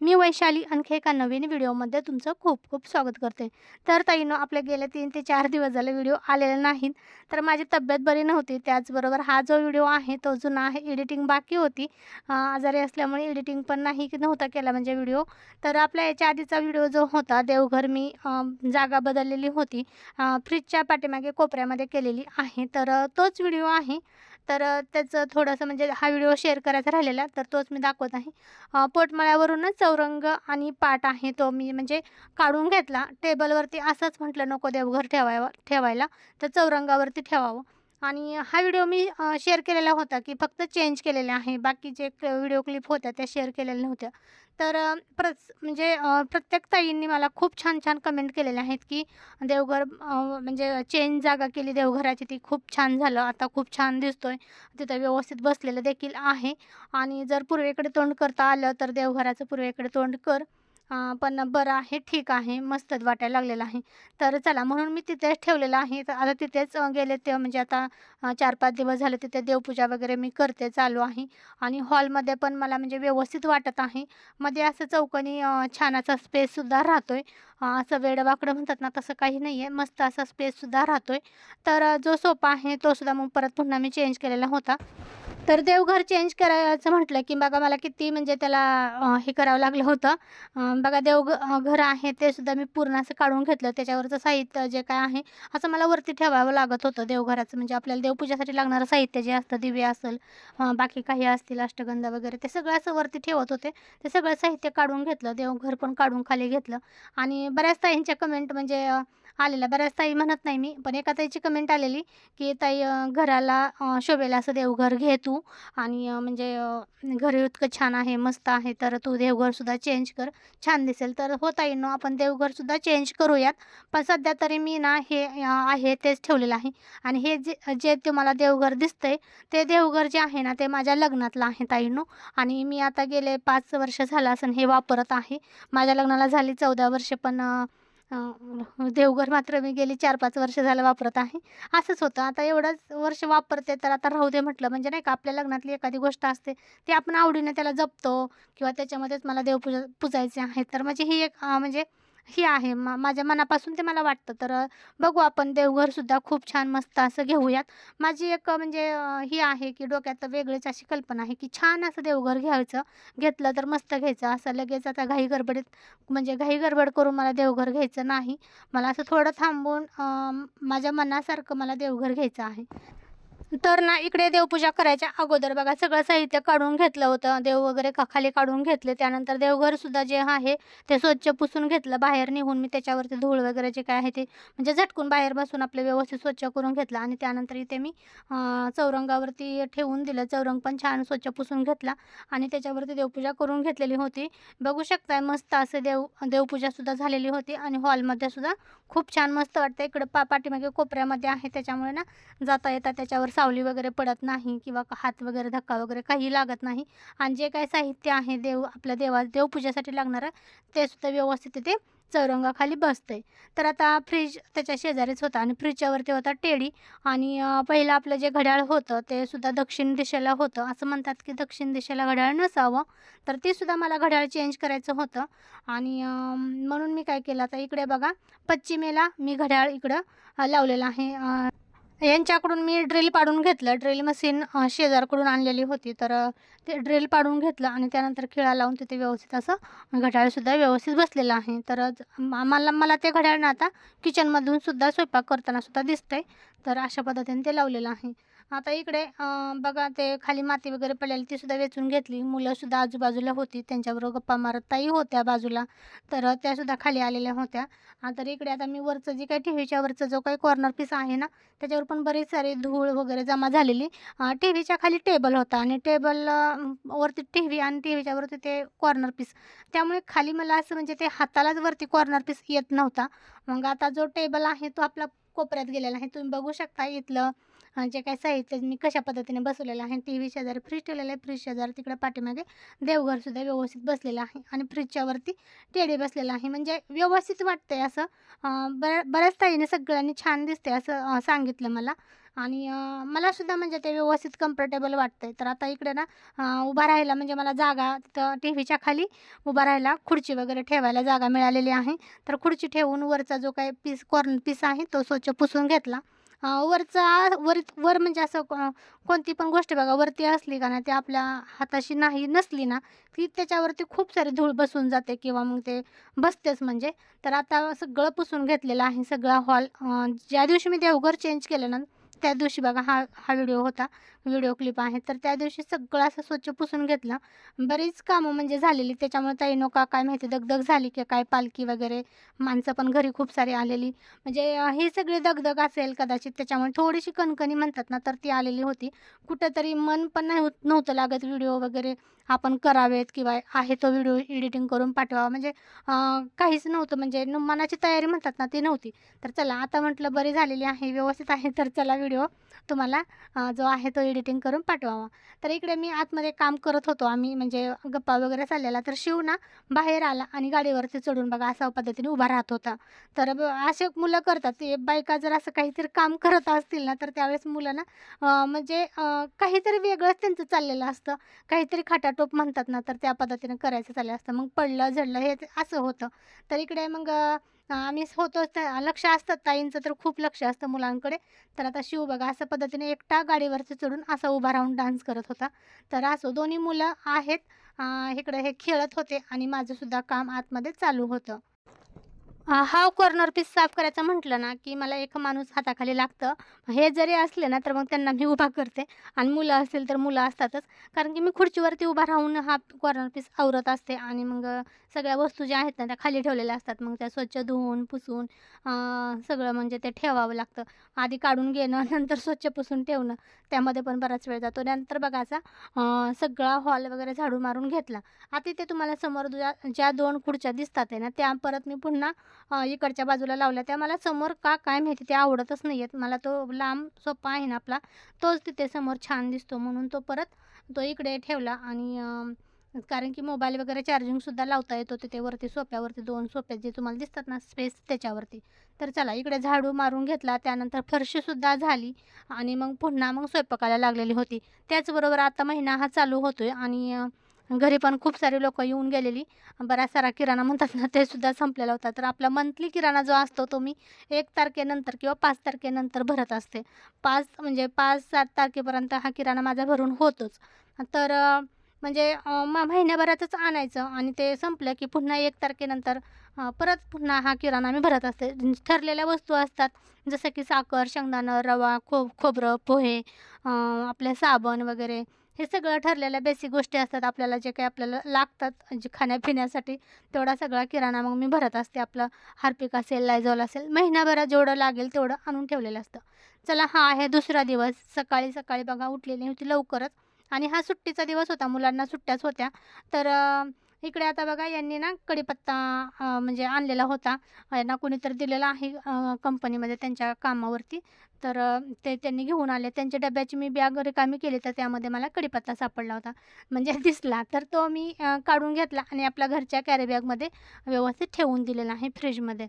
मी वैशाली आणखी एका नवीन व्हिडिओमध्ये तुमचं खूप खूप स्वागत करते. तर ताईनं आपले गेले तीन ते चार दिवस झाले व्हिडिओ आलेले नाहीत. तर माझी तब्येत बरी नव्हती. त्याचबरोबर हा जो व्हिडिओ आहे तो जुना आहे एडिटिंग बाकी होती. आजारी असल्यामुळे एडिटिंग पण नाही की नव्हता केला म्हणजे व्हिडिओ. तर आपल्या याच्या आधीचा व्हिडिओ जो होता देवघर मी जागा बदललेली होती. फ्रीजच्या पाठीमागे कोपऱ्यामध्ये केलेली आहे. तर तोच व्हिडिओ आहे. तर त्याचं थोडंसं म्हणजे हा व्हिडिओ शेअर करायचा राहिलेला तर तोच मी दाखवत आहे. पोटमाळ्यावरूनच चौरंग आणि पाट आहे तो मी म्हणजे काढून घेतला. टेबलवरती असंच म्हटलं नको देवघर ठेवायला ठेवायला. तर चौरंगावरती ठेवावं. आणि हा व्हिडिओ मी शेअर केलेला होता की फक्त चेंज केलेले आहे. बाकीचे व्हिडिओ क्लिप होत्या त्या शेअर केलेल्या नव्हत्या. तर अ, प्रच म्हणजे प्रत्येक ताईंनी मला खूप छान छान कमेंट केलेले आहेत की देवघर म्हणजे चेंज जागा केली देवघराची ती खूप छान झालं. आता खूप छान दिसतो आहे तिथं व्यवस्थित बसलेलं देखील आहे. आणि जर पूर्वेकडे तोंड करता आलं तर देवघराचं पूर्वेकडे तोंड कर. पण बरं आहे ठीक आहे मस्तच वाटायला लागलेलं आहे. तर चला म्हणून मी तिथेच ठेवलेलं आहे. तर आता तिथेच गेले ते म्हणजे आता चार पाच दिवस झाले तिथे देवपूजा वगैरे मी करते चालू आहे. आणि हॉलमध्ये पण मला म्हणजे व्यवस्थित वाटत आहे. मध्ये असं चौकणी छानाचा छान असा स्पेससुद्धा राहतो आहे असं वेडवाकडं म्हणतात ना तसं काही नाही आहे. मस्त असा स्पेससुद्धा राहतो आहे तर जो सोपा आहे तोसुद्धा मग परत पुन्हा मी चेंज केलेला होता. तर देवघर चेंज करायचं म्हटलं की बघा मला किती म्हणजे त्याला हे करावं लागलं होतं. बघा देवघर घर आहे ते सुद्धा मी पूर्ण असं काढून घेतलं. त्याच्यावरचं साहित्य जे काय आहे असं मला वरती ठेवावं लागत होतं देवघराचं. म्हणजे आपल्याला देवपूजासाठी लागणारं साहित्य जे असतं दिवे असेल बाकी काही असतील अष्टगंध वगैरे ते सगळं असं वरती ठेवत होते. ते सगळं साहित्य काढून घेतलं. देवघर पण काढून खाली घेतलं. आणि बऱ्याच ताईंच्या कमेंट म्हणजे आलेला. बऱ्याच ताई म्हणत नाही मी पण एका ताईची कमेंट आलेली की ताई घराला शोभेला असं देवघर घे तू आणि म्हणजे घर इतकं छान आहे मस्त आहे तर तू देवघरसुद्धा चेंज कर. छान दिसेल. तर हो ताईंनो आपण देवघरसुद्धा चेंज करूयात. पण सध्या तरी मी ना हे आहे तेच ठेवलेलं आहे. आणि हे जे जे तुम्हाला देवघर दिसतंय ते देवघर जे आहे ना ते माझ्या लग्नातलं आहे ताईंनो. आणि मी आता गेले पाच वर्ष झालं असं हे वापरत आहे. माझ्या लग्नाला झाली चौदा वर्ष पण देवघर मात्र मी गेली चार पाच वर्ष झालं वापरत आहे. असंच होतं. आता एवढंच वर्ष वापरते तर आता राहू दे म्हटलं. म्हणजे नाही का आपल्या लग्नातली एखादी गोष्ट असते ती आपण आवडीने त्याला जपतो किंवा त्याच्यामध्येच मला देवपूजा पूजायचे आहे. तर म्हणजे ही एक म्हणजे ही आहे. मा माझ्या मनापासून ते मला वाटतं. तर बघू आपण देवघरसुद्धा खूप छान मस्त असं घेऊयात. माझी एक म्हणजे ही आहे की डोक्यात वेगळीच अशी कल्पना आहे की छान असं देवघर घ्यायचं घेतलं तर मस्त घ्यायचं. असं लगेच आता घाई गडबडीत म्हणजे घाई गडबड करून मला देवघर घ्यायचं नाही. मला असं थोडं थांबून माझ्या मनासारखं मला देवघर घ्यायचं आहे. तर ना इकडे देवपूजा करायच्या अगोदर बघा सगळं साहित्य काढून घेतलं होतं. देव वगैरे खाली काढून घेतले. त्यानंतर देवघरसुद्धा जे आहे ते स्वच्छ पुसून घेतलं. बाहेर निघून मी त्याच्यावरती धूळ वगैरे जे काय आहे ते म्हणजे झटकून बाहेर बसून आपलं व्यवस्थित स्वच्छ करून घेतलं. आणि त्यानंतर इथे मी चौरंगावरती ठेवून दिलं. चौरंग पण छान स्वच्छ पुसून घेतला. आणि त्याच्यावरती देवपूजा करून घेतलेली होती. बघू शकताय मस्त असं देव देवपूजासुद्धा झालेली होती. आणि हॉलमध्ये सुद्धा खूप छान मस्त वाटतं इकडं पा पाठीमागे कोपऱ्यामध्ये आहे. त्याच्यामुळे ना जाता येता त्याच्यावर सावली वगैरे पडत नाही किंवा हात वगैरे धक्का वगैरे काही लागत नाही. आणि जे काही साहित्य आहे देव आपल्या देवा देवपूजेसाठी लागणारं ते सुद्धा व्यवस्थित तिथे चौरंगाखाली बसतंय. तर आता फ्रीज त्याच्या शेजारीच होता आणि फ्रीजच्यावरती होता टेडी. आणि पहिलं आपलं जे घड्याळ होतं ते सुद्धा दक्षिण दिशेला होतं. असं म्हणतात की दक्षिण दिशेला घड्याळ नसावं. तर ते सुद्धा मला घड्याळ चेंज करायचं होतं. आणि म्हणून मी काय केलं आता इकडे बघा पश्चिमेला मी घड्याळ इकडं लावलेलं आहे. यांच्याकडून मी ड्रिल पाडून घेतलं. ड्रिल मशीन शेजारकडून आणलेली होती. तर ते ड्रिल पाडून घेतलं आणि त्यानंतर खिळा लावून तिथे व्यवस्थित असं घड्याळसुद्धा व्यवस्थित बसलेलं आहे. तर मला मला ते घड्याळ ना आता किचनमधून सुद्धा स्वयंपाक करताना सुद्धा दिसतंय. तर अशा पद्धतीने ते लावलेलं आहे. आता इकडे बघा ते खाली माती वगैरे पडलेली ती सुद्धा वेचून घेतली. मुलंसुद्धा आजूबाजूला होती. त्यांच्याबरोबर गप्पा मारत ताई होत्या बाजूला. तर त्यासुद्धा खाली आलेल्या होत्या. तर इकडे आता मी वरचं जे काही टी व्हीच्या वरचं जो काही कॉर्नर पीस आहे ना त्याच्यावर पण बरीच सारी धूळ वगैरे जमा झालेली. टी व्हीच्या खाली टेबल होता आणि टेबल वरती टी व्ही आणि टी व्हीच्या वरती ते कॉर्नर पीस त्यामुळे खाली मला असं म्हणजे ते हातालाच वरती कॉर्नर पीस येत नव्हता. मग आता जो टेबल आहे तो आपला कोपऱ्यात गेलेला आहे. तुम्ही बघू शकता इथलं म्हणजे जे काही साहित्य मी कशा पद्धतीने बसवलेलं आहे? टी व्ही शेजारी फ्रीज ठेवलेलं आहे फ्रीज शेजारी तिकडे पाठीमागे देवघरसुद्धा व्यवस्थित बसलेलं आहे आणि फ्रीजच्यावरती टेडी बसलेलं आहे. म्हणजे व्यवस्थित वाटतंय असं बर बऱ्या बऱ्याच ताईने सगळ्यांनी छान दिसते असं सांगितलं मला. आणि मलासुद्धा म्हणजे ते व्यवस्थित कम्फर्टेबल वाटतंय. तर आता इकडे ना उभा राहायला म्हणजे मला जागा तिथं टी व्हीच्या खाली उभा राहायला खुर्ची वगैरे ठेवायला जागा मिळालेली आहे. तर खुर्ची ठेवून वरचा जो काही पीस कॉर्नर पीस आहे तो स्वच्छ पुसून घेतला. वरचा वर वर म्हणजे असं कोणती पण गोष्ट बघा वरती असली का ना ते आपल्या हाताशी नाही नसली ना ती त्याच्यावरती खूप सारी धूळ बसून जाते किंवा मग ते बसतेच म्हणजे. तर आता सगळं पुसून घेतलेलं आहे सगळा हॉल. ज्या दिवशी मी देवघर चेंज केलं ना त्या दिवशी बघा हा हा व्हिडिओ होता. व्हिडिओ क्लिप आहे. तर त्या दिवशी सगळं असं स्वच्छ पुसून घेतलं. बरीच कामं म्हणजे झालेली. त्याच्यामुळे ताई नका काय माहिती दगदग झाली की काय पालखी वगैरे माणसं पण घरी खूप सारी आलेली. म्हणजे हे ही सगळी दगदग असेल कदाचित त्याच्यामुळे थोडीशी कणकणी म्हणतात ना तर ती आलेली होती. कुठंतरी मन पण नाही होत नव्हतं लागत व्हिडिओ वगैरे आपण करावेत किंवा आहे तो व्हिडिओ एडिटिंग करून पाठवावा. म्हणजे काहीच नव्हतं. म्हणजे मनाची तयारी म्हणतात ना ती नव्हती. तर चला आता म्हटलं बरी झालेली आहे व्यवस्थित आहे. तर चला व्हिडिओ तुम्हाला जो आहे तो एडिटिंग करून पाठवावा. तर इकडे मी आतमध्ये काम करत होतो. आम्ही म्हणजे गप्पा वगैरे चाललेला. तर शिव ना बाहेर आला आणि गाडीवरती चढून बघा असा पद्धतीने उभा राहत होता. तर ब- असे मुलं करतात. ते बायका जर असं काहीतरी काम करत असतील ना तर त्यावेळेस मुलं ना म्हणजे काहीतरी वेगळंच त्यांचं चाललेलं असतं. काहीतरी खाटाटोप म्हणतात ना तर त्या पद्धतीने करायचं चाललं असतं. मग पडलं झडलं हे असं होतं. तर इकडे मग आम्ही होतो लक्ष असतं ताईंचं तर खूप लक्ष असतं मुलांकडे. तर आता शिव बघा अशा पद्धतीने एकटा गाडीवरती चढून असा उभा राहून डान्स करत होता. तर असो दोन्ही मुलं आहेत इकडे हे खेळत होते आणि माझंसुद्धा काम आतमध्ये चालू होतं. हाव कॉर्नर पीस साफ करायचं म्हटलं ना की मला एक माणूस हाताखाली लागतं. हे जरी असले ना तर मग त्यांना मी उभा करते. आणि मुलं असतील तर मुलं असतातच. कारण की मी खुर्चीवरती उभा राहून हा कॉर्नर पीस आवरत असते. आणि मग सगळ्या वस्तू ज्या आहेत ना त्या खाली ठेवलेल्या असतात. मग त्या स्वच्छ धुवून पुसून सगळं म्हणजे ते ठेवावं लागतं. आधी काढून घेणं नंतर स्वच्छ पुसून ठेवणं. त्यामध्ये पण बराच वेळ जातो. नंतर बघायचा सगळा हॉल वगैरे झाडू मारून घेतला. आता ते तुम्हाला समोर ज्या ज्या दोन खुर्च्या दिसतात आहे ना त्या परत मी पुन्हा इकडच्या बाजूला लावल्या त्या. मला समोर का काय माहिती ते आवडतच नाही आहेत मला तो लांब सोपा आहे ना आपला तोच तिथे समोर छान दिसतो. म्हणून तो परत तो इकडे ठेवला आणि कारण की मोबाईल वगैरे चार्जिंगसुद्धा लावता येतो तिथे वरती सोप्यावरती दोन सोप्या जे तुम्हाला दिसतात ना स्पेस त्याच्यावरती. तर चला इकडे झाडू मारून घेतला. त्यानंतर फरशीसुद्धा झाली आणि मग पुन्हा मग स्वयंपाकाला लागलेली होती. त्याचबरोबर आता महिना हा चालू होतोय आणि घरी पण खूप सारे लोक येऊन गेलेली. बराच सारा किराणा म्हणतात ना ते सुद्धा संपलेला होता. तर आपला मंथली किराणा जो असतो तो मी एक तारखेनंतर किंवा पाच तारखेनंतर भरत असते. पाच म्हणजे पाच सात तारखेपर्यंत हा किराणा माझा भरून होतोच. तर म्हणजे म महिन्याभरातच आणायचं आणि ते संपलं की पुन्हा एक तारखेनंतर परत पुन्हा हा किराणा मी भरत असते. ठरलेल्या वस्तू असतात जसं की साखर शेंगदाणं रवा खो खोबरं पोहे आपले साबण वगैरे हे सगळं ठरलेल्या बेसिक गोष्टी असतात. आपल्याला जे काही आपल्याला लागतात जे खाण्यापिण्यासाठी तेवढा सगळा किराणा मग मी भरत असते. आपलं हार्पिक असेल लायझॉल असेल महिनाभरात जेवढं लागेल तेवढं आणून ठेवलेलं असतं. चला हा आहे दुसरा दिवस. सकाळी सकाळी बघा उठलेली होती लवकरच. आणि हा सुट्टीचा दिवस होता. मुलांना सुट्ट्याच होत्या. तर इकडे आता बघा यांनी ना कढीपत्ता म्हणजे आणलेला होता. यांना कोणीतरी दिलेला आहे कंपनीमध्ये त्यांच्या कामावरती. तर ते त्यांनी घेऊन आले. त्यांच्या डब्याची मी बॅग रिकामी केली तर त्यामध्ये मला कढीपत्ता सापडला होता. म्हणजे दिसला. तर तो मी काढून घेतला आणि आपल्या घरच्या कॅरी बॅगमध्ये व्यवस्थित ठेवून दिलेला आहे फ्रीजमध्ये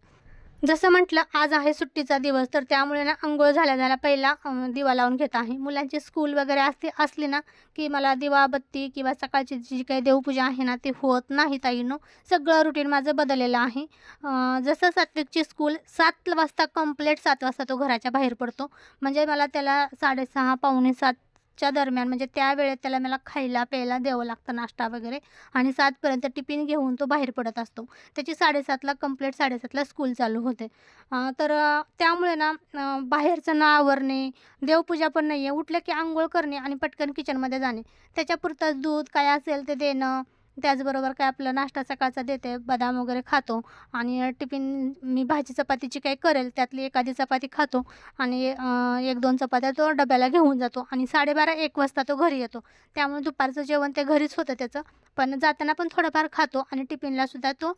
जसं म्हटलं आज आहे सुट्टीचा दिवस तर त्यामुळे ना अंघोळ झाल्या झाल्या पहिला दिवा लावून घेत आहे. मुलांची स्कूल वगैरे असते असली ना की मला दिवाबत्ती किंवा सकाळची जी काही देवपूजा आहे ना ती होत नाही ताईनो. सगळं रुटीन माझं बदललेलं आहे. जसं सात्विकची स्कूल सात वाजता कंप्लीट सात वाजता तो घराच्या बाहेर पडतो. म्हणजे मला त्याला साडेसहा पावणे सात सातच्या दरम्यान म्हणजे त्या वेळेत त्याला मला खायला प्यायला द्यावं लागतं नाश्ता वगैरे. आणि सातपर्यंत टिफिन घेऊन तो बाहेर पडत असतो. त्याची साडेसातला कंप्लीट साडेसातला स्कूल चालू होते. तर त्यामुळे ना बाहेरचं ना आवरणे देवपूजा पण नाही आहे उठलं की आंघोळ करणे आणि पटकन किचनमध्ये जाणे. त्याच्यापुरतं दूध काय असेल ते देणं त्याचबरोबर काय आपलं नाश्ता सकाळचा देते बदाम वगैरे खातो आणि टिफिन मी भाजी चपातीची काही करेल त्यातली एखादी चपाती खातो आणि एक दोन चपात्या तो डब्याला घेऊन जातो आणि साडेबारा एक वाजता तो घरी येतो. त्यामुळे दुपारचं जेवण ते घरीच होतं त्याचं. पण जाताना पण थोडंफार खातो आणि टिफिनलासुद्धा तो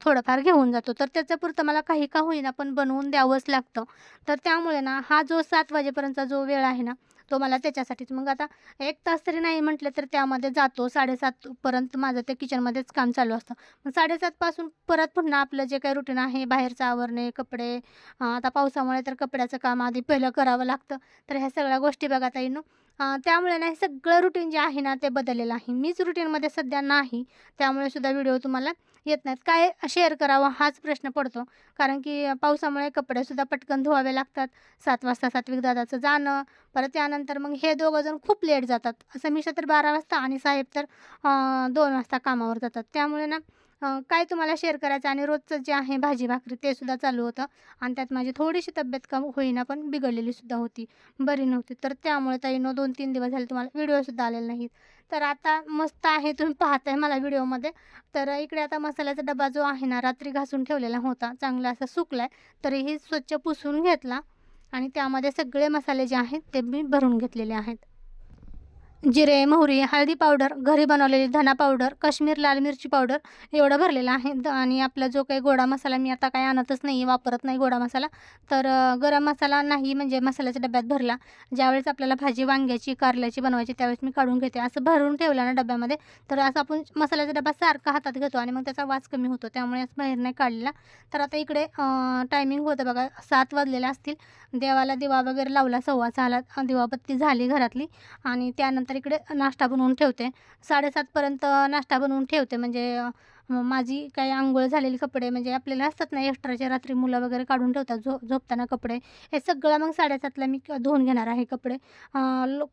थोडंफार घेऊन जातो. तर त्याचं पुरतं मला काही का होईना पण बनवून द्यावंच लागतं. तर त्यामुळे ना हा जो सात वाजेपर्यंतचा जो वेळ आहे ना तो मला त्याच्यासाठीच. मग आता एक तास तरी नाही म्हटलं तर त्यामध्ये जातो. साडेसातपर्यंत माझं ते किचनमध्येच काम चालू असतं. मग साडेसातपासून परत पुन्हा आपलं जे काही रुटीन आहे बाहेरचं आवरणे कपडे आता पावसामुळे तर कपड्याचं काम आधी पहिलं करावं लागतं. तर ह्या सगळ्या गोष्टी बघा ताईनो त्यामुळे ना हे सगळं रुटीन जे आहे ना ते बदललेलं आहे. मीच रुटीनमध्ये सध्या नाही त्यामुळे सुद्धा व्हिडिओ तुम्हाला येत नाहीत. काय शेअर करावा हाच प्रश्न पडतो. कारण की पावसामुळे कपडेसुद्धा पटकन धुवावे लागतात. सात वाजता सात्विक दादाचं जाणं परत त्यानंतर मग हे दोघं जण खूप लेट जातात. असं मिशा तर बारा वाजता आणि साहेब तर दोन वाजता कामावर जातात. त्यामुळे ना काय तुम्हाला शेअर करायचं? आणि रोजचं जे आहे भाजी भाकरी ते सुद्धा चालू होतं. आणि त्यात माझी थोडीशी तब्येत कम होईना पण बिघडलेली सुद्धा होती. बरी नव्हती. तर त्यामुळे ताईनो दोन तीन दिवस झाले तुम्हाला व्हिडिओसुद्धा आलेले नाहीत. तर आता मस्त आहे तुम्ही पाहताय मला व्हिडिओमध्ये तर इकडे आता मसाल्याचा डबा जो आहे ना रात्री घासून ठेवलेला होता. चांगला असा सुकला आहे तरीही स्वच्छ पुसून घेतला. आणि त्यामध्ये सगळे मसाले जे आहेत ते मी भरून घेतलेले आहेत. जिरे मोहरी हळदी पावडर घरी बनवलेली धना पावडर काश्मीर लाल मिरची पावडर एवढं भरलेलं आहे. द आणि आपला जो काही गोडा मसाला मी आता काही आणतच नाही वापरत नाही गोडा मसाला. तर गरम मसाला नाही म्हणजे मसाल्याच्या डब्यात भरला. ज्यावेळेस आपल्याला भाजी वांग्याची कारल्याची बनवायची त्यावेळेस मी काढून घेते. असं भरून ठेवलं ना डब्यामध्ये तर असं आपण मसाल्याचा डबा सारखा हातात घेतो आणि मग त्याचा वास कमी होतो. त्यामुळे असं बाहेर नाही काढलेला. तर आता इकडे टायमिंग होतं बघा सात वाजलेले असतील. देवाला दिवा वगैरे लावला सव्वा सहाला दिवाबत्ती झाली घरातली. आणि त्यानंतर इकडे नाश्ता बनवून ठेवते. साडेसातपर्यंत नाश्ता बनवून ठेवते. म्हणजे माझी काही आंघोळ झालेली कपडे म्हणजे आपल्याला असतात ना एक्स्ट्राच्या रात्री मुलं वगैरे काढून ठेवतात झो झोपताना कपडे. हे सगळं मग साडेसातला मी धुवून घेणार आहे कपडे.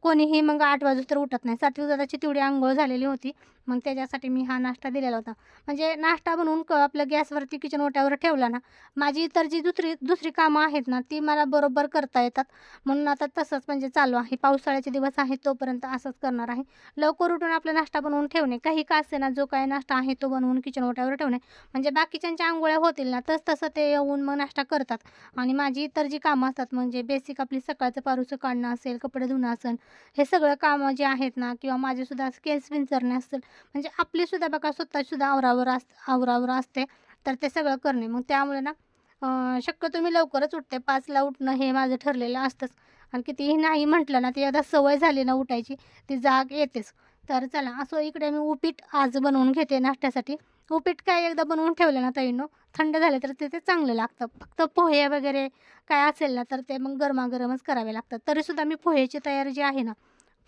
कोणीही मग आठ वाजू तर उठत नाही. सातवी दादाची तेवढी आंघोळ झालेली होती. मग त्याच्यासाठी मी हा नाश्ता दिलेला होता. म्हणजे नाश्ता बनवून क आपलं गॅसवरती किचन ओट्यावर ठेवला ना माझी इतर जी दुसरी दुसरी कामं आहेत ना ती मला बरोबर करता येतात. म्हणून आता तसंच म्हणजे चालू आहे. पावसाळ्याचे दिवस आहेत तोपर्यंत असंच करणार आहे. लवकर उठून आपला नाश्ता बनवून ठेवणे. काही का असे ना जो काही नाश्ता आहे तो बनवून किचन ओट्यावर ठेवणे. म्हणजे बाकीच्यांच्या आंघोळ्या होतील ना तस तसं ते येऊन मग नाश्ता करतात. आणि माझी इतर जी कामं असतात म्हणजे बेसिक आपली सकाळचं पारूचं काढणं असेल कपडे धुणं असेल हे सगळं कामं जे आहेत ना किंवा माझेसुद्धा स्केल्स विंचरणे असेल म्हणजे आपलीसुद्धा बघा स्वतःसुद्धा आवरावर अस आवरावर असते तर ते सगळं करणे. मग त्यामुळे ना शक्यतो मी लवकरच उठते. पाचला उठणं हे माझं ठरलेलं असतंच. आणि कितीही नाही म्हटलं ना ती एकदा सवय झाली ना उठायची ती जाग येतेच. तर चला असं इकडे मी उपीट आज बनवून घेते नाश्त्यासाठी. उपीट काय एकदा बनवून ठेवलं ना ताईनो थंड झाले तर ते ते चांगलं लागतं. फक्त पोहे वगैरे काय असेल ना तर ते मग गरमागरमच करावे लागतात. तरीसुद्धा मी पोहेची तयारी जी आहे ना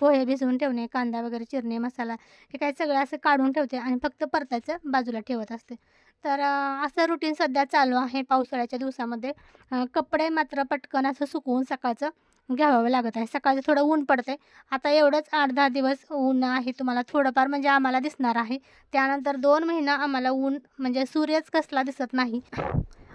पोहे भिजवून ठेवणे कांदा वगैरे चिरणे मसाला हे काय सगळं असं काढून ठेवते आणि फक्त परतायचं बाजूला ठेवत असते. तर असं रुटीन सध्या चालू आहे पावसाळ्याच्या दिवसामध्ये. कपडे मात्र पटकन असं सुकवून सकाळचं घ्यावं लागत आहे. सकाळचं थोडं ऊन पडते आता एवढंच आठ दहा दिवस ऊन आहे तुम्हाला थोडंफार म्हणजे आम्हाला दिसणार आहे. त्यानंतर दोन महिना आम्हाला ऊन म्हणजे सूर्यच कसला दिसत नाही.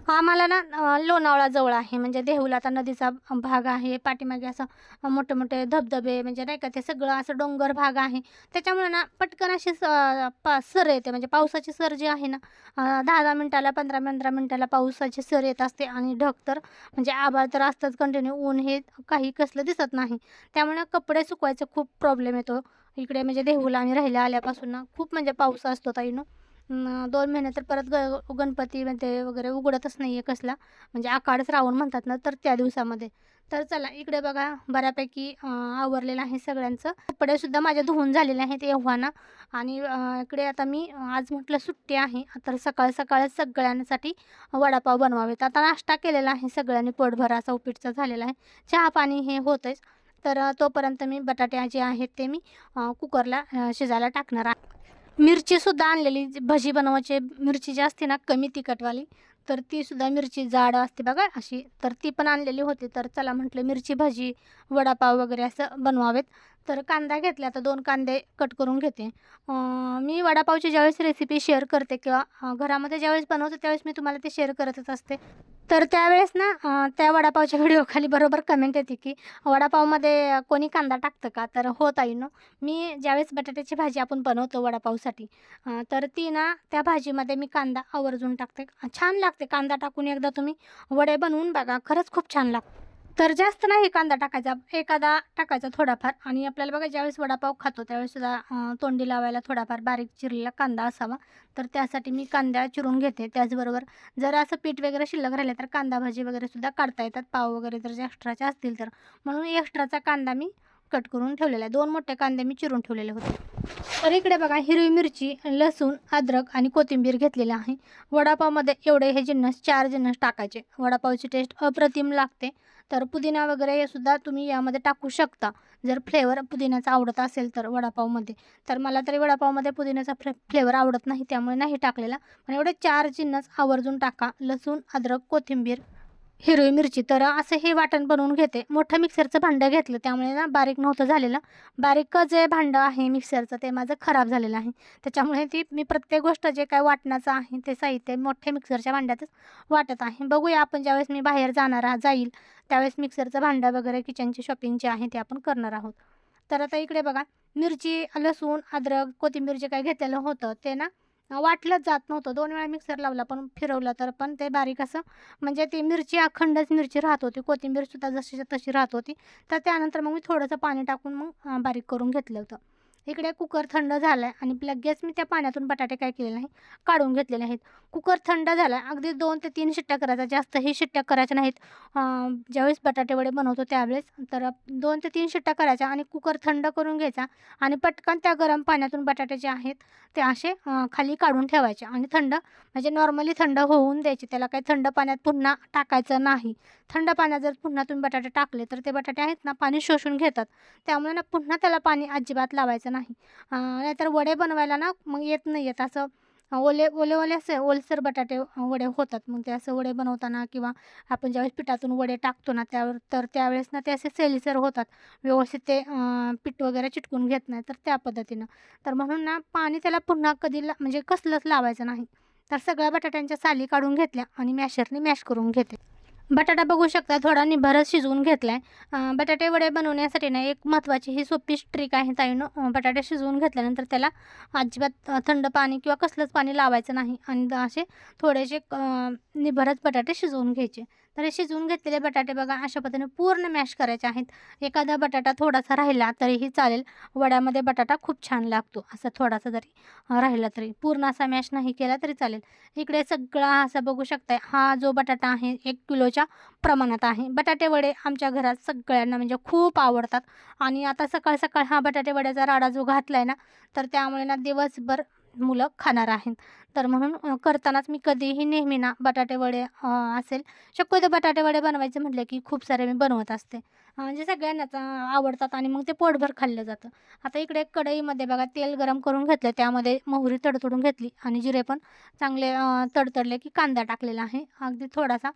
आम्हाला ना लोणावळाजवळ लोणावळा जवळ आहे. म्हणजे देहूला आता नदीचा भाग आहे. पाठीमागे असं मोठे मोठे धबधबे म्हणजे नाही का ते सगळं असं डोंगर भाग आहे. त्याच्यामुळे ना पटकन अशी स पा सर येते. म्हणजे पावसाची सर जी आहे ना दहा दहा मिनटाला पंधरा पंधरा मिनटाला पावसाची सर येत असते आणि ढग तर म्हणजे आभाळ तर असतंच कंटिन्यू ऊन हे काही कसलं दिसत नाही. त्यामुळे कपडे सुकवायचा खूप प्रॉब्लेम येतो. इकडे म्हणजे देहूला आम्ही राहिल्या आल्यापासून ना खूप म्हणजे पाऊस असतो ताईनो दोन महिने तर परत ग गणपती म्हणजे वगैरे उघडतच नाही आहे कसला. म्हणजे आकाड श्रावण म्हणतात ना तर त्या दिवसामध्ये. तर चला इकडे बघा बऱ्यापैकी आवरलेलं आहे सगळ्यांचं. कपडेसुद्धा माझ्या धुवून झालेले आहेत एव्हाना. आणि इकडे आता मी आज म्हटलं सुट्टी आहे तर सकाळ सकाळच सगळ्यांसाठी वडापाव बनवावेत. आता नाश्ता केलेला आहे सगळ्यांनी पोटभर असा उपीटचा झालेला आहे. चहा पाणी हे होतंच तर तोपर्यंत मी बटाटे जे आहेत ते मी कुकरला शिजायला टाकणार आहे. मिरचीसुद्धा आणलेली. जी भजी बनवायचे मिरची जी असते ना कमी तिखटवाली तर तीसुद्धा मिरची जाड असते बघा अशी. तर ती पण आणलेली होती. तर चला म्हटलं मिरची भजी वडापाव वगैरे असं बनवावेत. तर कांदा घेतला. आता दोन कांदे कट करून घेते. मी वडापावची ज्यावेळेस रेसिपी शेअर करते किंवा घरामध्ये ज्यावेळेस बनवते त्यावेळेस मी तुम्हाला ते शेअर करतच असते. तर त्यावेळेस ना त्या वडापावच्या व्हिडिओखाली बरोबर कमेंट येते की वडापावमध्ये कोणी कांदा टाकतं का? तर हो ताई ना मी ज्यावेळेस बटाट्याची भाजी आपण बनवतो वडापावसाठी तर ती ना त्या भाजीमध्ये मी कांदा आवर्जून टाकते. छान लागते कांदा टाकून एकदा तुम्ही वडे बनवून बघा खरंच खूप छान लागतं. तर जास्त नाही कांदा टाकायचा. एखादा टाकायचा थोडाफार आणि आपल्याला बघा ज्यावेळेस वडापाव खातो त्यावेळेस सुद्धा तोंडी लावायला थोडाफार बारीक चिरलेला कांदा असावा. तर त्यासाठी मी कांदा चिरून घेते. त्याचबरोबर जर असं पीठ वगैरे शिल्लक राहिले तर कांदा भाजी वगैरे सुद्धा काढता येतात. पाव वगैरे जर एक्स्ट्राचे असतील तर. म्हणून एक्स्ट्राचा कांदा मी कट करून ठेवलेला आहे. दोन मोठे कांदे मी चिरून ठेवलेले होते. तर इकडे बघा हिरवी मिरची लसूण अद्रक आणि कोथिंबीर घेतलेली आहे. वडापावमध्ये एवढे हे जिन्नस चार जिन्नस टाकायचे. वडापावची टेस्ट अप्रतिम लागते. तर पुदिना वगैरे हे सुद्धा तुम्ही यामध्ये टाकू शकता. जर फ्लेवर पुदिन्याचा आवडत असेल तर वडापावमध्ये. तर मला तरी वडापावमध्ये पुदिन्याचा फ्ले फ्लेवर आवडत नाही त्यामुळे नाही टाकलेला. पण एवढे चार जिन्नस आवर्जून टाका. लसूण अद्रक कोथिंबीर हिरवी मिरची. तर असं हे वाटण बनवून घेते. मोठं मिक्सरचं भांडं घेतलं. त्यामुळे ना बारीक नव्हतं झालेलं. बारीक जे भांडं आहे मिक्सरचं ते माझं खराब झालेलं आहे. त्याच्यामुळे ती मी प्रत्येक गोष्ट जे काय वाटण्याचं आहे ते साहित्य मोठ्या मिक्सरच्या भांड्यातच वाटत आहे. बघूया आपण ज्यावेळेस मी बाहेर जाणार आ- जाईल त्यावेळेस मिक्सरचं भांडं वगैरे किचनची शॉपिंग जे आहे ते आपण करणार आहोत. तर आता इकडे बघा. मिरची लसूण अद्रक कोथिंबीर जे काय घेतलेलं होतं ते ना वाटलंच जात नव्हतं. दोन वेळा मिक्सर लावला पण फिरवलं तर. पण ते बारीक असं म्हणजे ती मिरची अखंडच मिरची राहत होती. कोथिंबीरसुद्धा जशीच्या तशी राहत होती. तर त्यानंतर मग मी थोडंसं पाणी टाकून मग बारीक करून घेतलं होतं. इकडे कुकर थंड झाला आहे आणि लगेच मी त्या पाण्यातून बटाटे काय केलेले नाही काढून घेतलेले आहेत. कुकर थंड झाला आहे अगदी दोन ते तीन शिट्ट्या करायच्या जास्तही शिट्ट्या करायच्या नाहीत. ज्यावेळेस बटाटे वडे बनवतो त्यावेळेस तर दोन ते तीन शिट्ट्या करायच्या आणि कुकर थंड करून घ्यायचा आणि पटकन त्या गरम पाण्यातून बटाटे जे आहेत ते असे खाली काढून ठेवायचे आणि थंड म्हणजे नॉर्मली थंड होऊन द्यायचे त्याला काही थंड पाण्यात पुन्हा टाकायचं नाही. थंड पाण्यात जर पुन्हा तुम्ही बटाटे टाकले तर ते बटाटे आहेत ना पाणी शोषून घेतात. त्यामुळे ना पुन्हा त्याला पाणी अजिबात लावायचं नाही. नाहीतर वडे बनवायला ना मग येत नाही येत. असं ओले ओले ओले असे ओलसर बटाटे वडे होतात. मग ते असं वडे बनवताना किंवा आपण ज्यावेळेस पिठातून वडे टाकतो ना त्यावर तर त्यावेळेस ना ते असे सेलिसर होतात. व्यवस्थित ते पीठ वगैरे चिटकून घेत नाही तर त्या पद्धतीनं. तर म्हणून ना पाणी त्याला पुन्हा कधी ला म्हणजे कसलंच लावायचं नाही. तर सगळ्या बटाट्यांच्या साली काढून घेतल्या आणि मॅशरने मॅश करून घेते. बटाटा बघू शकता थोडा निभारच शिजवून घेतला आहे बटाटे वडे बनवण्यासाठी ना एक महत्त्वाची ही सोपी ट्रिक आहे ताईनं. बटाटे शिजवून घेतल्यानंतर त्याला अजिबात थंड पाणी किंवा कसलंच पाणी लावायचं नाही. आणि असे थोडेसे निभारच निभरच बटाटे शिजवून घ्यायचे. तर हे शिजवून घेतलेले बटाटे बघा अशा पद्धतीने पूर्ण मॅश करायचे आहेत. एखादा बटाटा थोडासा राहिला तरीही चालेल. वड्यामध्ये बटाटा खूप छान लागतो. असा थोडासा जरी राहिला तरी पूर्ण असा मॅश नाही केला तरी चालेल. इकडे सगळा असा बघू शकताय हा जो बटाटा आहे एक किलोच्या प्रमाणात आहे. बटाटे वडे आमच्या घरात सगळ्यांना म्हणजे खूप आवडतात. आणि आता सकाळ सकाळ हा बटाटे वड्याचा राडा जो घातला आहे ना तर त्यामुळे ना दिवसभर मुलं खाणार आहेत. तर म्हणून करतानाच मी कधीही नेहमी ना बटाटेवडे असेल शक्यतो बटाटेवडे बनवायचे म्हटले की खूप सारे मी बनवत असते. जे म्हणजे सगळ्यांनाच आवडतात आणि मग ते पोटभर खाल्लं जातं. आता इकडे कढईमध्ये बघा तेल गरम करून घेतलं त्यामध्ये मोहरी तडतडून घेतली आणि जिरे पण चांगले तडतडले की कांदा टाकलेला आहे. अगदी थोडासा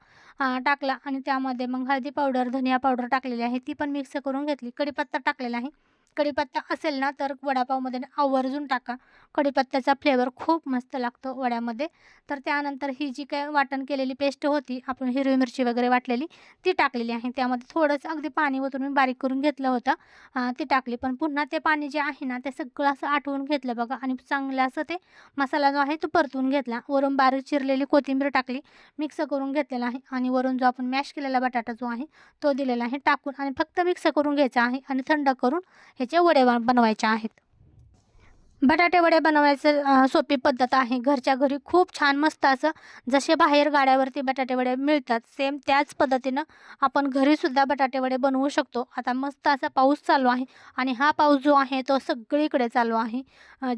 टाकला आणि त्यामध्ये मग हळदी पावडर धनिया पावडर टाकलेली आहे ती पण मिक्स करून घेतली. कढीपत्ता टाकलेला आहे. कढीपत्ता असेल ना तर वडापावमध्ये आवर्जून टाका. कढीपत्त्याचा फ्लेवर खूप मस्त लागतो वड्यामध्ये. तर त्यानंतर ही जी काय वाटण केलेली पेस्ट होती आपण हिरवी मिरची वगैरे वाटलेली ती टाकलेली आहे. त्यामध्ये थोडंसं अगदी पाणी ओतून मी बारीक करून घेतलं होतं. ती टाकली. पण पुन्हा ते पाणी जे आहे ना ते सगळं असं आठवून घेतलं बघा. आणि चांगलं असं ते मसाला जो आहे तो परतून घेतला. वरून बारीक चिरलेली कोथिंबीर टाकली मिक्स करून घेतलेला आहे. आणि वरून जो आपण मॅश केलेला बटाटा जो आहे तो दिलेला आहे. टाकून आणि फक्त मिक्स करून घ्यायचा आहे. आणि थंड करून ह्याचे वडे बनवायचे आहेत. बटाटे वडे सोपी पद्धत आहे. घरच्या घरी खूप छान मस्त असं जसे बाहेर गाड्यावरती बटाटे वडे मिळतात सेम त्याच पद्धतीनं आपण घरीसुद्धा बटाटे वडे बनवू शकतो. आता मस्त असा पाऊस चालू आहे आणि हा पाऊस जो आहे तो सगळीकडे चालू आहे.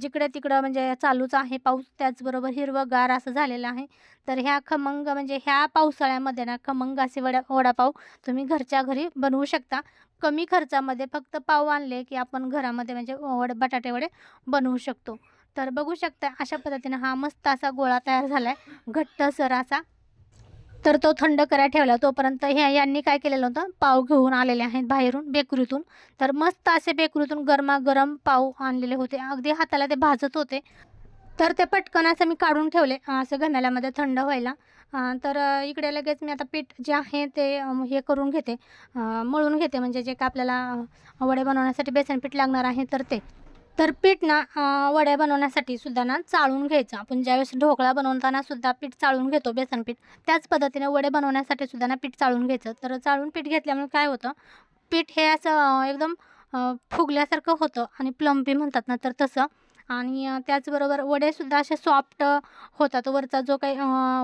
जिकडे तिकडं म्हणजे चालूच आहे पाऊस त्याचबरोबर हिरवंगार असं झालेलं आहे. तर ह्या खमंग म्हणजे ह्या पावसाळ्यामध्ये ना खमंग असे वडा वडापाव तुम्ही घरच्या घरी बनवू शकता. कमी खर्चामध्ये फक्त पाव आणले की आपण घरामध्ये म्हणजे वडे बटाटे वडे बनवू शकतो. तर बघू शकता अशा पद्धतीनं हा मस्त असा गोळा तयार झाला आहे घट्टसर असा. तर तो थंड करायला ठेवला तोपर्यंत ह्या यांनी काय केलेलं होतं पाव घेऊन आलेले आहेत बाहेरून बेकरीतून. तर मस्त असे बेकरीतून गरमागरम पाव आणलेले होते अगदी हाताला ते भाजत होते. तर ते पटकन असं मी काढून ठेवले असं घमेल्यामध्ये थंड व्हायला. तर इकडे लगेच मी आता पीठ जे आहे ते हे करून घेते. मळून घेते म्हणजे जे का आपल्याला वडे बनवण्यासाठी बेसन पीठ लागणार आहे तर ते. तर पीठ ना वड्या बनवण्यासाठी सुद्धा ना चाळून घ्यायचं. आपण ज्यावेळेस ढोकळा बनवताना सुद्धा पीठ चाळून घेतो बेसन पीठ त्याच पद्धतीने वडे बनवण्यासाठी सुद्धा ना पीठ चाळून घ्यायचं. तर चाळून पीठ घेतल्यामुळे काय होतं पीठ हे असं एकदम फुगल्यासारखं होतं आणि प्लम्पी म्हणतात ना तर तसं. आणि त्याचबरोबर वडेसुद्धा असे सॉफ्ट होतात. वरचा जो काही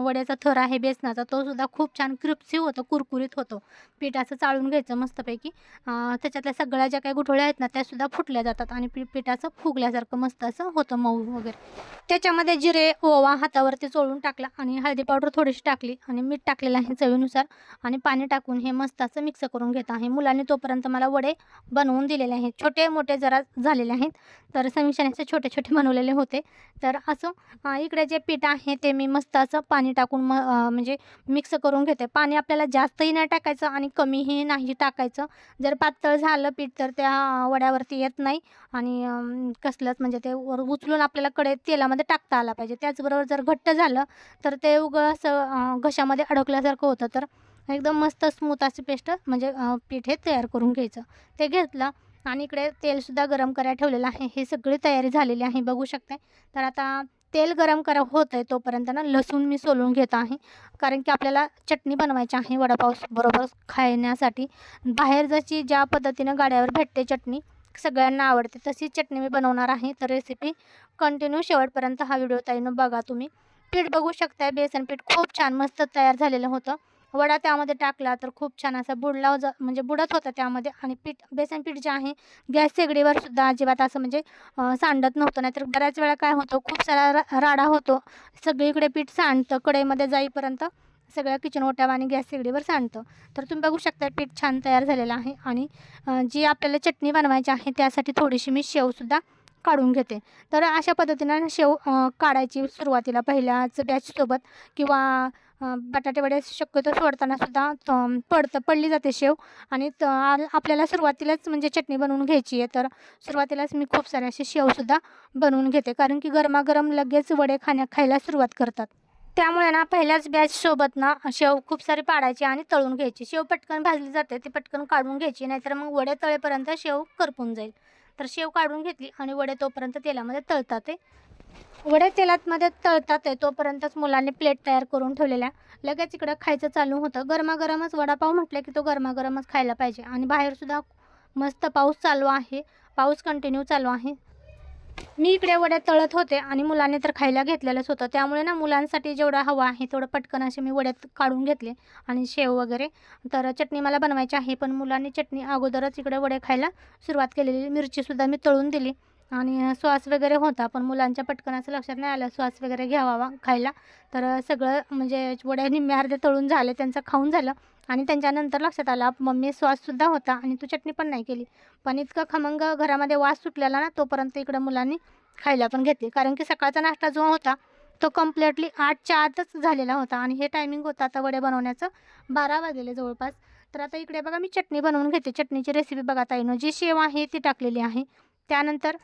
वड्याचा थर आहे बेसनाचा तो सुद्धा खूप छान क्रिप्सी होतो कुरकुरीत होतो. पीठ असं चाळून घ्यायचं मस्तपैकी. त्याच्यातल्या सगळ्या ज्या काही गुठळ्या आहेत ना त्यासुद्धा फुटल्या जातात आणि पीठ पिठाचं फुगल्यासारखं मस्त असं होतं मऊ वगैरे. त्याच्यामध्ये जिरे ओवा हातावरती चोळून टाकला आणि हळदी पावडर थोडीशी टाकली आणि मीठ टाकलेलं आहे चवीनुसार आणि पाणी टाकून हे मस्त असं मिक्स करून घेत आहे. मुलांनी तोपर्यंत मला वडे बनवून दिलेले आहेत. छोटे मोठे जरा झालेले आहेत तर समीक्षाने असे छोटे छोटे बनवलेले होते. तर असं इकडे जे पीठ आहे ते मी मस्त असं पाणी टाकून म म्हणजे मिक्स करून घेते. पाणी आपल्याला जास्तही नाही टाकायचं आणि कमीही नाही टाकायचं. जर पातळ झालं पीठ तर त्या वड्यावरती येत नाही. आणि कसलंच म्हणजे ते वर उचलून आपल्याला कडे तेलामध्ये टाकता आला पाहिजे. त्याचबरोबर जर घट्ट झालं तर ते उगं असं घशामध्ये अडकल्यासारखं होतं. तर एकदम मस्त स्मूथ अशी पेस्ट म्हणजे पीठ हे तयार करून घ्यायचं. ते घेतलं आणि इकडे तेलसुद्धा गरम करायला ठेवलेलं आहे. हे सगळी तयारी झालेली आहे बघू शकते तर आता तेल गरम करा होत आहे तोपर्यंत ना लसूण मी सोलून घेत आहे. कारण की आपल्याला चटणी बनवायची आहे वडापाव बरोबर खाण्यासाठी. बाहेर जशी ज्या पद्धतीनं गाड्यावर भेटते चटणी सगळ्यांना आवडते तशी चटणी मी बनवणार आहे. तर रेसिपी कंटिन्यू शेवटपर्यंत हा व्हिडिओ ताईनं बघा तुम्ही. पीठ बघू शकताय बेसन पीठ खूप छान मस्त तयार झालेलं होतं. वडा त्यामध्ये टाकला तर खूप छान असा बुडला ज म्हणजे बुडत होता त्यामध्ये आणि पीठ बेसन पीठ जे आहे गॅस शेगडीवर सुद्धा अजिबात असं म्हणजे सांडत नव्हतं. नाहीतर बऱ्याच वेळा काय होतं खूप सारा रा राडा होतो. सगळीकडे पीठ सांडतं कढईमध्ये जाईपर्यंत सगळ्या किचन ओट्यावर आणि गॅस शेगडीवर सांडतं. तर तुम्ही बघू शकता पीठ छान तयार झालेलं आहे आणि जी आपल्याला चटणी बनवायची आहे त्यासाठी थोडीशी मी शेवसुद्धा काढून घेते. तर अशा पद्धतीनं शेव काढायची सुरुवातीला पहिल्याच बॅचसोबत किंवा बटाटेवडे शक्यतो सोडताना सुद्धा पडतं पडली जाते शेव. आणि आ- आपल्याला सुरुवातीलाच म्हणजे चटणी बनवून घ्यायची आहे तर सुरुवातीलाच मी खूप सारे असे शेवसुद्धा बनवून घेते. कारण की गरमागरम लगेच वडे खाण्या खायला सुरुवात करतात. त्यामुळे ना पहिल्याच बॅचसोबत ना शेव खूप सारी पाडायची आणि तळून घ्यायची. शेव पटकन भाजली जाते ती पटकन काढून घ्यायची नाहीतर मग वडे तळेपर्यंत शेव करपून जाईल. तर शेव काढून घेतली आणि वडे तोपर्यंत तेलामध्ये तळतात ते वडे तेलात मध्ये तळतात आहे तोपर्यंतच मुलांनी प्लेट तयार करून ठेवलेल्या. लगेच इकडं खायचं चालू होतं. गरमागरमच वडापाव म्हटलं की तो गरमागरमच खायला पाहिजे. आणि बाहेरसुद्धा मस्त पाऊस चालू आहे. पाऊस कंटिन्यू चालू आहे. मी इकडे वड्या तळत होते आणि मुलांनी तर खायला घेतलेलंच होतं. त्यामुळे ना मुलांसाठी जेवढं हवं आहे तेवढं पटकन असे मी वड्यात काढून घेतले आणि शेव वगैरे. तर चटणी मला बनवायची आहे पण मुलांनी चटणी अगोदरच इकडे वडे खायला सुरुवात केलेली. मिरचीसुद्धा मी तळून दिली. आणि श्वास वगैरे होता पण मुलांच्या पटकन असं लक्षात नाही आलं. श्वास वगैरे घ्यावा खायला. तर सगळं म्हणजे वड्या निम्मे अर्धे तळून झाले त्यांचं खाऊन झालं. आणि त्यांच्यानंतर लक्षात आलं मम्मी श्वाससुद्धा होता आणि तू चटणी पण नाही केली. पण इतकं खमंग घरामध्ये वास सुटलेला ना तोपर्यंत इकडं मुलांनी खायला पण घेतली. कारण की सकाळचा नाश्ता जो होता तो कम्प्लिटली आठच्या आतच झालेला होता. आणि हे टायमिंग होतं आता वडे बनवण्याचं बारा वाजलेले जवळपास. तर आता इकडे बघा मी चटणी बनवून घेते. चटणीची रेसिपी बघा ताईनं जी शेव आहे ती टाकलेली आहे. त्यानंतर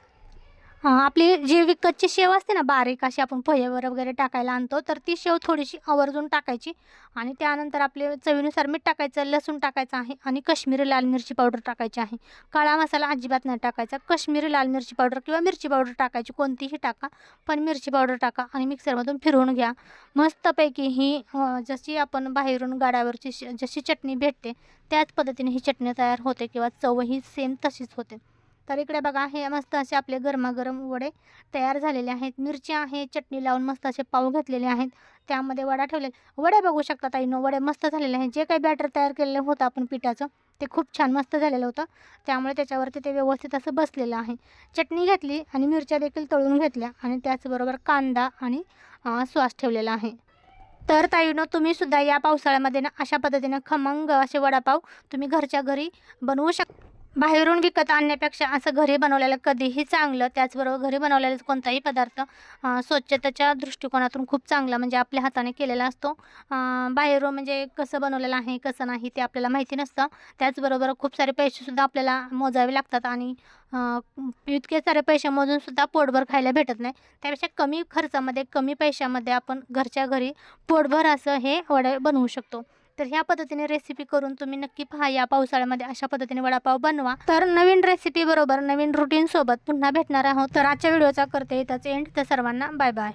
आपली जी विकतची शेव असते ना बारीक अशी आपण पोह्यावर वगैरे टाकायला आणतो तर ती शेव थोडीशी आवर्जून टाकायची आणि त्यानंतर आपले चवीनुसार मीठ टाकायचं लसूण टाकायचं आहे आणि काश्मीरी लाल मिरची पावडर टाकायची आहे. काळा मसाला अजिबात नाही टाकायचा काश्मीरी लाल मिरची पावडर किंवा मिरची पावडर टाकायची कोणतीही टाका पण मिरची पावडर टाका आणि मिक्सरमधून फिरवून घ्या. मस्तपैकी ही जशी आपण बाहेरून गाड्यावरची श- जशी चटणी भेटते त्याच पद्धतीने ही चटणी तयार होते किंवा चवही सेम तशीच होते. तर इकडे बघा हे मस्त असे आपले गरमागरम वडे तयार झालेले आहेत. मिरची आहे चटणी लावून मस्त असे पाव घेतलेले आहेत. त्यामध्ये वडा ठेवले. वडे बघू शकता ताईनं वडे मस्त झालेले आहेत. जे काही बॅटर तयार केलेलं होतं आपण पिठाचं ते खूप छान मस्त झालेलं होतं. त्यामुळे त्याच्यावरती ते व्यवस्थित असं बसलेलं आहे. चटणी घेतली आणि मिरच्या देखील तळून घेतल्या आणि त्याचबरोबर कांदा आणि सॉस ठेवलेला आहे. तर ताईनं तुम्ही सुद्धा या पावसाळ्यामध्ये ना अशा पद्धतीनं खमंग असे वडापाव तुम्ही घरच्या घरी बनवू शक बाहेरून विकत आणण्यापेक्षा असं घरी बनवलेलं कधीही चांगलं त्याचबरोबर घरी बनवलेला कोणताही पदार्थ स्वच्छतेच्या दृष्टिकोनातून खूप चांगला म्हणजे आपल्या हाताने केलेला असतो. बाहेरून म्हणजे कसं बनवलेलं आहे कसं नाही ते आपल्याला माहिती नसतं. त्याचबरोबर खूप सारे पैसेसुद्धा आपल्याला मोजावे लागतात आणि इतके सारे पैसे मोजूनसुद्धा पोटभर खायला भेटत नाही. त्यापेक्षा कमी खर्चामध्ये कमी पैशामध्ये आपण घरच्या घरी पोटभर असं हे वडे बनवू शकतो. तर ह्या पद्धतीने रेसिपी करून तुम्ही नक्की पहा. या पावसाळ्यामध्ये अशा पद्धतीने वडापाव बनवा. तर नवीन रेसिपी बरोबर नवीन रुटीन सोबत पुन्हा भेटणार आहोत. तर आजच्या व्हिडिओचा करते इथंच एंड तर सर्वांना बाय बाय